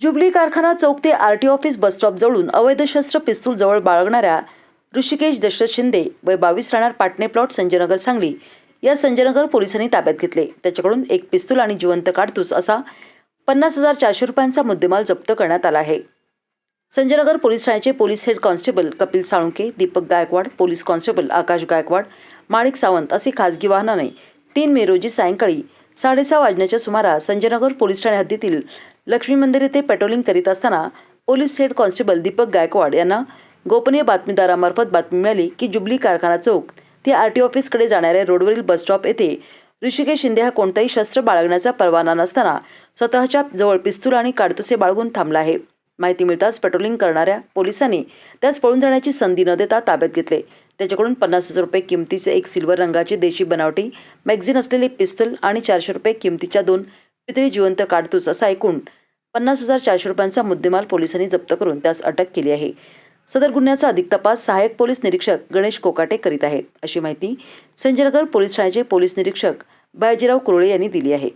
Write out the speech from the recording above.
Jubilee कारखाना चौक ते R T office bus stop जवळून अवैध शस्त्र पिस्तूल जवळ बाळगणाऱ्या ऋषिकेश दशरथ शिंदे वय बावीस राहणार पाटणे प्लॉट संजयनगर सांगली. या संजयनगर पोलिसांनी ताब्यात घेतले. त्याच्याकडून एक पिस्तूल आणि जिवंत काडतूस असा पन्नास हजार चारशे रुपयांचा मुद्देमाल जप्त करण्यात आला आहे. संजयनगर पोलीस ठाण्याचे police head constable Kapil Salunke Deepak Gaikwad police constable Akash Gaikwad Manik Sawant असे खासगी वाहनाने तीन मे रोजी सायंकाळी साडेसहा वाजण्याच्या सुमारास संजयनगर पोलीस ठाणे हद्दीतील लक्ष्मी मंदिर येथे पेट्रोलिंग करीत असताना police head constable Deepak Gaikwad यांना गोपनीय बातमीदारामार्फत बातमी मिळाली की जुबली कारखाना चौक ते आर टी ऑफिसकडे जाणाऱ्या रोडवरील बसस्टॉप येथे ऋषिकेश शिंदे हा कोणताही शस्त्र बाळगण्याचा परवाना नसताना स्वतःच्या जवळ पिस्तूल आणि काडतुसे बाळगून थांबला आहे. माहिती मिळताच पेट्रोलिंग करणाऱ्या पोलिसांनी त्यास पळून जाण्याची संधी न देता ताब्यात घेतले. त्याच्याकडून पन्नास हजार रुपये किमतीचे एक सिल्वर रंगाची देशी बनावटी मॅगझिन असलेले पिस्तल आणि चारशे रुपये किमतीच्या दोन पितळी जिवंत काडतूस असा ऐकून पन्नास हजार चारशे रुपयांचा मुद्देमाल पोलिसांनी जप्त करून त्यास अटक केली आहे. सदर गुन्ह्याचा अधिक तपास सहाय्यक पोलीस निरीक्षक गणेश कोकाटे करीत आहेत अशी माहिती संजयनगर पोलीस ठाण्याचे पोलीस निरीक्षक बायजीराव कुरळे यांनी दिली आहे.